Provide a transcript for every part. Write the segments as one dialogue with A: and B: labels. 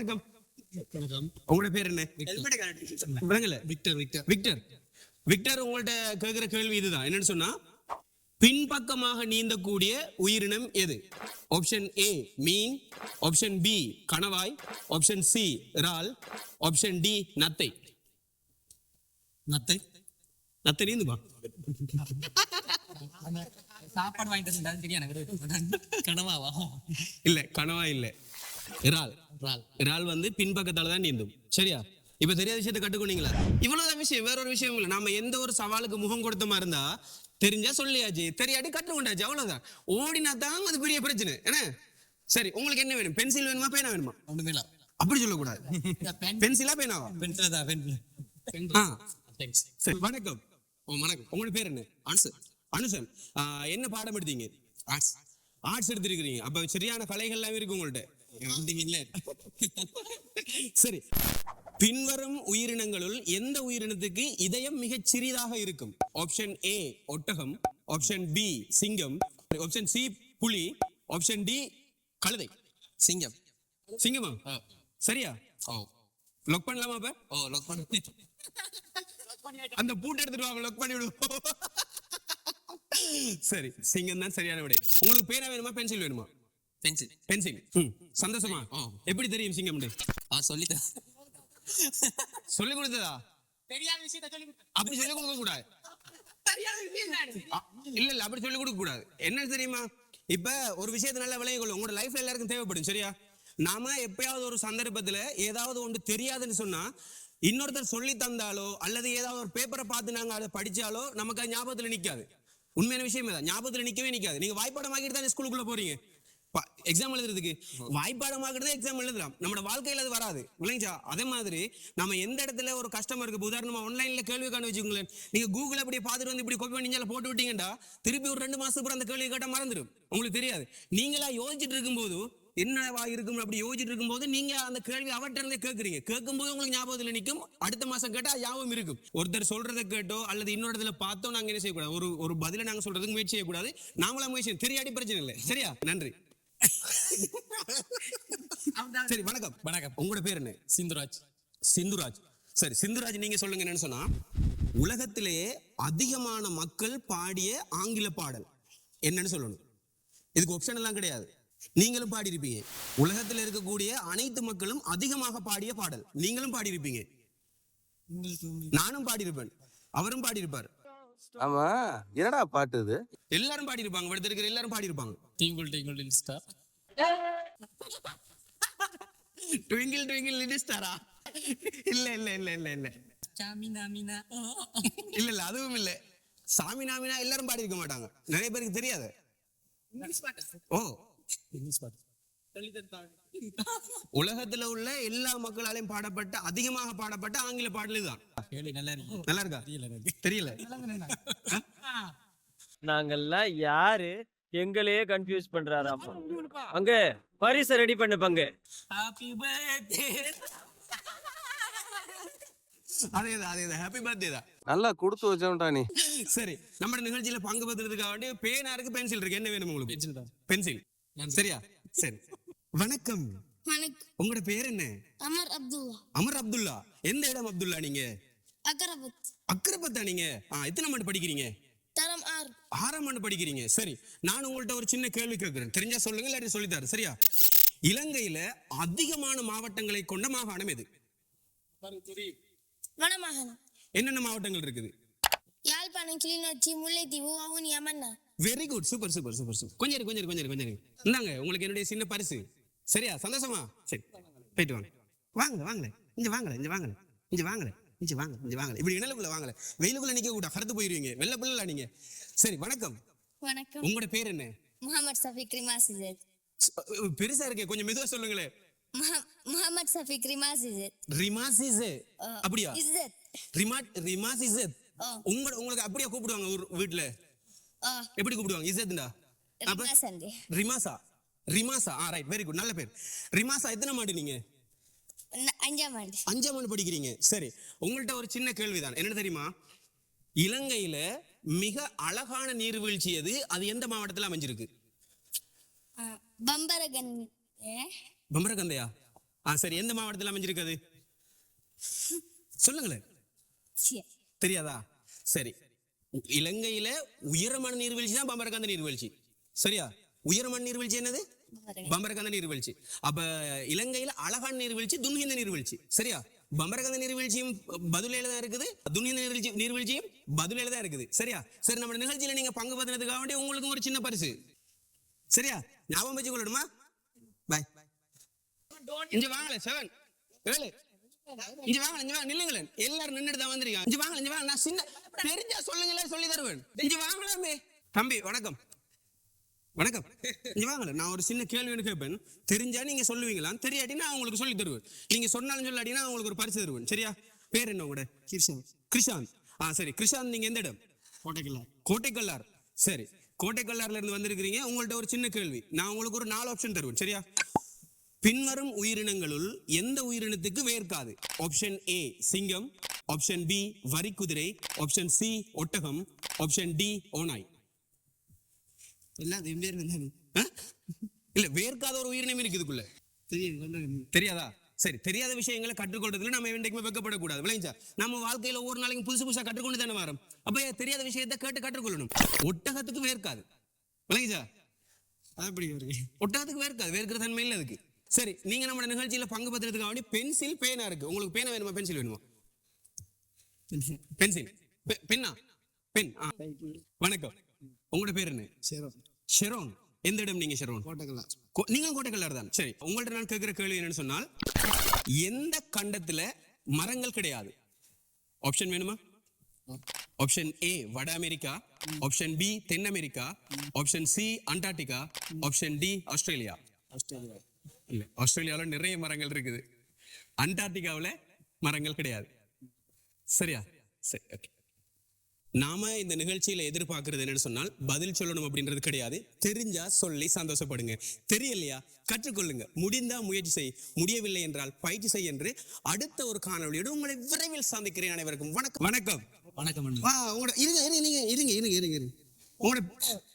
A: வணக்கம். உங்களோட பேர் என்ன? விளங்கல.
B: Victor Victor.
A: விக்டர். விக்டர் உங்கள்ட்ட கேட்கிற கேள்வி இதுதான். என்னன்னு சொன்னா பின்பக்கமாக நீந்தக்கூடிய உயிரினம் எது? ஆப்ஷன் ஏ மீன். ஆப்ஷன் பி கணவாய். ஆப்ஷன் சி இறால். ஆப்ஷன் டி நத்தை.
B: நத்தை.
A: நத்தை நீந்துமா?
C: சாப்பாடு வாங்கிட்டு
B: கனவாவா
A: இல்ல கணவாய் இல்ல. இறால்.
B: இறால்.
A: வந்து பின்பக்கத்தால தான் நீந்தும். சரியா? இப்ப தெரியாத விஷயத்தை கட்டுக்கொண்டீங்களா இவ்வளவுதான் விஷயம் வேற ஒரு விஷயம் இல்ல. நாம எந்த ஒரு சவாலுக்கு முகம் கொடுத்த மாதிரி இருந்தா தெரிஞ்சா சொல்லியாச்சு தெரியாட்டி கற்றுக்கொண்டாச்சு அவ்வளவுதான். ஓடினா தான் அது பெரிய பிரச்சனை. என்ன? சரி உங்களுக்கு என்ன வேணும்? பென்சில் வேணுமா பேனா வேணுமா?
B: ஒண்ணுமே
A: அப்படி சொல்லக்கூடாது. பென்சிலா பேனாவா?
B: பென்சில் தான் பென்சில்.
A: சரி வணக்கம். வணக்கம். உங்களோட பேர் என்ன? அனுசன் அனுசன் என்ன பாடம் எடுத்தீங்க? ஆர்ட்ஸ். ஆர்ட்ஸ் எடுத்திருக்கிறீங்க. அப்ப சரியான கலைகள்லாம் இருக்கு உங்கள்ட்ட. இல்ல சரி. பின்வரும் உயிரினங்களுள் எந்த உயிரினத்துக்கு இதயம் மிகச் சிறிதாக இருக்கும்? ஆப்ஷன் ஏ ஒட்டகம். ஆப்ஷன் பி சிங்கம். ஆப்ஷன் சி புலி. ஆப்ஷன் டி கழுதை.
B: சிங்கம்.
A: சிங்கமா? சரியா? லொக் பண்ணலாமா அப்ப?
B: ஓ லொக் பண்ணி.
A: அந்த பூட்டை எடுத்துட்டு வாங்க லொக் பண்ணி விடுவோம். சரி சிங்கம் தான் சரியான விடை. உங்களுக்கு பேனா வேணுமா பென்சில் வேணுமா?
B: பென்சில்
A: பென்சில் ம் சந்தோஷமா?
B: ஆ.
A: எப்படி தெரியும் சிங்கம்
B: ஆ சொல்லிட்டேன்
A: சொல்லி கொடுத்ததா?
C: தெரியாத விஷயத்த சொல்லி
A: அப்படி சொல்லி கொடுக்க கூடாது. இல்ல இல்ல அப்படி சொல்லி கொடுக்க கூடாது. என்ன தெரியுமா? இப்ப ஒரு விஷயத்தை நல்லா விளங்கி கொள்ளும் உங்களோட லைஃப்ல எல்லாருக்கும் தேவைப்படும் சரியா? நாம எப்பயாவது ஒரு சந்தர்ப்பத்துல ஏதாவது ஒன்று தெரியாதுன்னு சொன்னா இன்னொருத்தர் சொல்லி தந்தாலோ அல்லது ஏதாவது ஒரு பேப்பரை பார்த்து நாங்க அதை படிச்சாலோ நமக்கு அது ஞாபகத்துல நிக்காது. உண்மையான விஷயம் தான். ஞாபகத்துல நிக்கவே நிக்காது. நீங்க வாய்ப்பாடம் ஆகிட்டு தான் ஸ்கூலுக்குள்ள போறீங்க. எக்ஸாம் எழுதுறதுக்கு. வாய்ப்பாடமாக தான் எக்ஸாம் எழுதலாம். நம்மளோட வாழ்க்கையில அது வராது. விளைஞ்சா அதே மாதிரி நம்ம எந்த இடத்துல ஒரு கஸ்டமருக்கு இப்ப உதாரணமா ஆன்லைன்ல கேள்வி காண வச்சுக்கோங்களேன். நீங்க கூகுள் அப்படியே பார்த்துட்டு வந்து இப்படி கொப்பி பண்ணி போட்டு விட்டீங்கடா திருப்பி ஒரு ரெண்டு மாசத்துக்கு அப்புறம் அந்த கேள்வி கேட்டா மறந்துடும் உங்களுக்கு தெரியாது. நீங்களா யோசிச்சுட்டு இருக்கும்போது என்னவா இருக்கும் அப்படி யோசிச்சுட்டு இருக்கும்போது நீங்க அந்த கேள்வி அவர்கிட்ட இருந்தே கேட்குறீங்க கேட்கும்போது உங்களுக்கு ஞாபகத்துல நிற்கும் அடுத்த மாசம் கேட்டா ஞாபகம் இருக்கும். ஒருத்தர் சொல்றதை கேட்டோ அல்லது இன்னொரு இடத்துல பார்த்தோ நாங்க என்ன செய்யக்கூடாது? ஒரு ஒரு பதில நாங்க சொல்றதுக்கு முயற்சி செய்யக்கூடாது. நாமளா முயற்சி. தெரியாட்டி பிரச்சனை இல்லை. சரியா? நன்றி. சரி வணக்கம்
B: வணக்கம்.
A: உங்களோட பேர் என்ன?
B: சிந்துராஜ்.
A: சிந்துராஜ். சரி சிந்துராஜ் நீங்க சொல்லுங்க என்னன்னு சொன்னா உலகத்திலேயே அதிகமான மக்கள் பாடிய ஆங்கில பாடல். என்னன்னு சொல்லணும். இதுக்கு ஆப்ஷன் எல்லாம் கிடையாது. நீங்களும் பாடியிருப்பீங்க. உலகத்தில் இருக்கக்கூடிய அனைத்து மக்களும் அதிகமாக பாடிய பாடல். நீங்களும் பாடியிருப்பீங்க. நானும் பாடியிருப்பேன். அவரும் பாடியிருப்பார்.
D: ஆமா என்னடா பாட்டு இது?
A: எல்லாரும் பாடியிருப்பாங்க. அடுத்து இருக்கிற எல்லாரும் பாடியிருப்பாங்க.
B: Twinkle twinkle star
A: twinkle twinkle little ஸ்டாரா இல்ல இல்ல இல்ல இல்ல இல்ல. இல்ல இல்ல அதுவும் இல்ல. சாமி நாமினா எல்லாரும் பாடி இருக்க மாட்டாங்க. நிறைய பேருக்கு தெரியாது. ஓ.
B: இங்கிலீஷ் பாட்டு.
A: உலகத்துல உள்ள எல்லா மக்களாலையும் பாடப்பட்ட அதிகமாக பாடப்பட்ட ஆங்கில பாடல்
B: கேள்வி நல்லா இருக்கு. தெரியல
A: தெரியல.
E: நாங்கெல்லாம் யாரு? எங்களையே கன்ஃபியூஸ் பண்றாராமா. அங்க பரிசை ரெடி பண்ணு பங்கு.
C: ஹாப்பி பர்த்டே
A: அதேதான் அதேதான். ஹாப்பி பர்த்டே தான்.
D: நல்லா கொடுத்து வச்சவன்டா நீ.
A: சரி நம்ம நிகழ்ச்சியில பங்கு பெறுறதுக்காக வேண்டி பேனா இருக்கு பென்சில் இருக்கு. என்ன வேணும் உங்களுக்கு?
B: பென்சில்
A: சரியா? சரி. வணக்கம்.
F: வணக்கம்.
A: உங்களோட பேர் என்ன?
F: அமர் அப்துல்லா.
A: அமர் அப்துல்லா. எந்த இடம் அப்துல்லா நீங்க?
F: அக்கரபத்
A: அக்கரப்பத்தா நீங்க? எத்தனை ஆண்டு படிக்கிறீங்க? ஆறாம் ஆண்டு படிக்கிறீங்க. சரி நான் உங்கள்ட்ட ஒரு சின்ன கேள்வி கேட்கிறேன். தெரிஞ்சா சொல்லுங்க இல்லாட்டி சொல்லித்தாரு சரியா? இலங்கையில அதிகமான மாவட்டங்களை கொண்ட மாகாணம் எது? என்னென்ன மாவட்டங்கள் இருக்குது?
F: Yazhpanam Kilinochchi Mullaitivu Vavuniya Mannar
A: very good super super super super கொஞ்சம் கொஞ்சம் கொஞ்சம் கொஞ்சம். இந்தாங்க உங்களுக்கு என்னுடைய சின்ன பரிசு. சரியா? சந்தோஷமா? சரி. போயிட்டு வாங்க. வாங்க வாங்கல இங்க வாங்கல இங்க வாங்கல இங்க வாங்கல இங்க வாங்க இங்க வாங்கல. இப்படி இணலுக்குள்ள வாங்கல. வெயிலுக்குள்ள நிக்க கூட கருத்து போயிருவீங்க. வெள்ள பிள்ளை நீங்க? சரி வணக்கம்.
F: வணக்கம்.
A: உங்களோட பேர் என்ன?
F: முகமது சஃபிக் ரிமாசிஜத்
A: ஸ்- பெருசா இருக்கே. கொஞ்சம் மெதுவா சொல்லுங்களேன்
F: முகமது சஃபிக் ரிமாசிஜத்
A: ரிமாசிஸ் அப்படியா?
F: இஸ்ஸத்
A: இசத்
F: ஆ.
A: உங்க உங்களுக்கு அப்படியே கூப்பிடுவாங்க வீட்ல? எப்படி கூப்பிடுவாங்க? அப்ப
F: ரிமாசண்டே
A: ரிமாசா. ரிமாசா. ஆ ரைட் வெரி குட் நல்ல பேர். ரிமாசா எத்தனை மாடு நீங்க?
F: அஞ்சாம் ஆண்டு.
A: அஞ்சாம் ஆண்டு படிக்கிறீங்க. சரி உங்கள்ட்ட ஒரு சின்ன கேள்விதான். என்ன தெரியுமா? இலங்கையில மிக அழகான நீர்வீழ்ச்சி எது? அது எந்த மாவட்டத்துல அமைஞ்சிருக்கு? பம்பரகந்தையா? ஆ சரி எந்த மாவட்டத்தில் அமைஞ்சிருக்குது சொல்லுங்களேன். தெரியாதா? சரி இலங்கையில உயரமான நீர்வீழ்ச்சி தான் பம்பரக்காந்த நீர்வீழ்ச்சி. சரியா? உயரமான நீர்வீழ்ச்சி என்னது? பம்பரகந்த நீர்வீழ்ச்சி. அப்ப இலங்கையில அழகான் நீர்வீழ்ச்சி துன்ஹிந்த நீர்வீழ்ச்சி. சரியா? பம்பரகந்த நீர்வீழ்ச்சியும் பதிலேல தான் இருக்குது. துன்ஹிந்த நீர்வீழ்ச்சி நீர்வீழ்ச்சியும் பதிலேல தான் இருக்குது. சரியா? சரி நம்ம நிகழ்ச்சியில நீங்க பங்கு பதினதுக்காக உங்களுக்கு ஒரு சின்ன பரிசு. சரியா? ஞாபகம் வச்சு கொள்ளணுமா பாய் இங்க வாங்கல செவன் ஏழு. இங்க வாங்க இங்க வாங்க நில்லுங்களேன். எல்லாரும் நின்றுட்டு தான் வந்திருக்காங்க. இங்க வாங்க இங்க வாங்க. நான் சின்ன தெரிஞ்சா சொல்லுங்களேன் சொல்லி தருவேன். இங்க வாங்கலாமே. தம்பி வணக்கம். வணக்கம். வாங்கல நான் ஒரு சின்ன கேள்வி ஒன்று கேட்பேன் தெரிஞ்சா நீங்க சொல்லுவீங்களா தெரியாட்டி நான் உங்களுக்கு சொல்லி தருவேன். நீங்க சொன்னாலும் சொல்லாட்டி நான் உங்களுக்கு ஒரு பரிசு தருவேன். சரியா? பேர் என்ன உங்களோட கிருஷாந்த் கிருஷாந்த் ஆ சரி. கிருஷாந்த் நீங்க எந்த இடம்? கோட்டைக்கல்லார். கோட்டைக்கல்லார். சரி. கோட்டைக்கல்லார்ல இருந்து வந்திருக்கிறீங்க. உங்கள்ட்ட ஒரு சின்ன கேள்வி. நான் உங்களுக்கு ஒரு நாலு ஆப்ஷன் தருவேன். சரியா? பின்வரும் உயிரினங்களுள் எந்த உயிரினத்துக்கு வேர்க்காது ஆப்ஷன் ஏ சிங்கம். ஆப்ஷன் பி வரிக்குதிரை. ஆப்ஷன் சி ஒட்டகம். ஆப்ஷன் டி ஓநாய்
B: எல்லாம் வெவ்வேறு
A: ஆ? இல்ல வேர்க்காத ஒரு உயிரினம் இருக்கு இதுக்குள்ள. தெரியாதா சரி தெரியாத விஷயங்களை கற்றுக்கொள்றதுல நம்ம என்றைக்குமே வெக்கப்படக்கூடாது. விளைஞ்சா நம்ம வாழ்க்கையில ஒவ்வொரு நாளைக்கும் புதுசு புதுசா கற்றுக்கொண்டு தானே வரோம். அப்ப தெரியாத விஷயத்தை கேட்டு கற்றுக்கொள்ளணும். ஒட்டகத்துக்கு வேர்க்காது. விளைஞ்சா
B: அப்படி
A: ஒட்டகத்துக்கு வேர்க்காது. வேர்க்கிற தன்மை இல்லை அதுக்கு. சரி நீங்க நம்ம நிகழ்ச்சியில பங்கு பெற்றதுக்காக வேண்டி பென்சில் பேனா இருக்கு. உங்களுக்கு பேனா வேணுமா? பென்சில் வேணுமா? பென்சில். பென்னா? பென். வணக்கம். உங்களோட பேர் என்ன?
B: சரி.
A: ஷெரோன். எந்த இடம் நீங்க ஷெரோன்?
B: கோட்டைக்கலாம்
A: கோ- நீங்களும் கோட்டைக்கல்லார் தான். சரி உங்கள்ட்ட நான் கேட்கிற கேள்வி என்னன்னு சொன்னால் எந்த கண்டத்துல மரங்கள் கிடையாது? ஆப்ஷன் வேணுமா? ஆப்ஷன் ஏ வட அமெரிக்கா. ஆப்ஷன் பி தென் America. Option C Antarctica. Option D Australia.
B: Australia.
A: இல்ல ஆஸ்திரேலியாவுல நிறைய மரங்கள் இருக்குது. அண்டார்டிகாவுல மரங்கள் கிடையாது. சரியா? சரி ஓகே நாம இந்த நிகழ்ச்சியில எதிர்பார்க்கிறது என்னன்னு சொன்னால் பதில் சொல்லணும் அப்படின்றது கிடையாது. தெரிஞ்சா சொல்லி சந்தோஷப்படுங்க. தெரியலையா? கற்றுக்கொள்ளுங்க. முடிந்தா முயற்சி செய். முடியவில்லை என்றால் பயிற்சி செய் என்று அடுத்த ஒரு காணொளியோடு உங்களை விரைவில் சந்திக்கிறேன் அனைவருக்கும். வணக்கம். வணக்கம்.
C: வணக்கம்
A: உங்களோட இருங்க இருங்க இருங்க இருங்க இருங்க இருங்க. இருங்க உங்களோட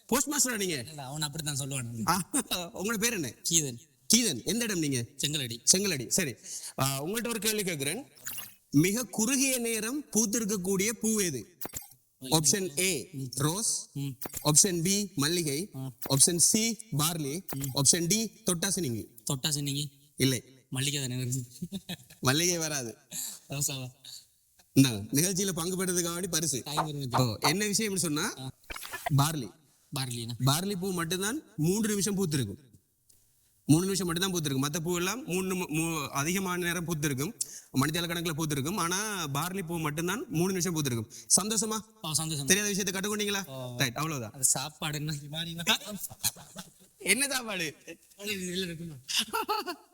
A: போஸ்ட் மாஸ்டரா நீங்க?
C: இல்ல, அவன் அப்படித்தான் சொல்லுவான்.
A: உங்களோட பேர் என்ன?
C: கீதன்.
A: கீதன். எந்த இடம் நீங்க?
C: செங்கலடி.
A: செங்கலடி. சரி. ஆ, உங்கள்ட்ட ஒரு கேள்வி கேட்கிறேன் மிக குறுகிய நேரம் பூத்திருக்கக்கூடிய பூ எது? Option A rose option B மல்லிகை. Option C barley option D தொட்டாசினிங்கி
C: தொட்டா சொன்னீங்க
A: இல்லை.
C: மல்லிகை தானே வருது.
A: மல்லிகை வராது.
C: ரோசாவா
A: இந்தாங்க, நிகழ்ச்சியில பங்கு பெற்றதுக்காக வேண்டி பரிசு என்ன விஷயம்னு சொன்னா? பார்லி
C: பார்லினா
A: பார்லி பூ மட்டும்தான் மூன்று நிமிஷம் பூத்திருக்கும். மூணு நிமிஷம் மட்டும்தான் பூத்திருக்கும். மற்ற பூ எல்லாம் மூணு அதிகமான நேரம் பூத்திருக்கும். மணித்தால கணக்குல பூத்திருக்கும். ஆனா பார்லி பூ மட்டும்தான் மூணு நிமிஷம் பூத்திருக்கும். சந்தோஷமா?
C: சந்தோஷம்.
A: தெரியாத விஷயத்தை கற்றுக்கொண்டீங்களா ரைட் அவ்வளவுதான்.
C: சாப்பாடு என்ன
A: சாப்பாடு?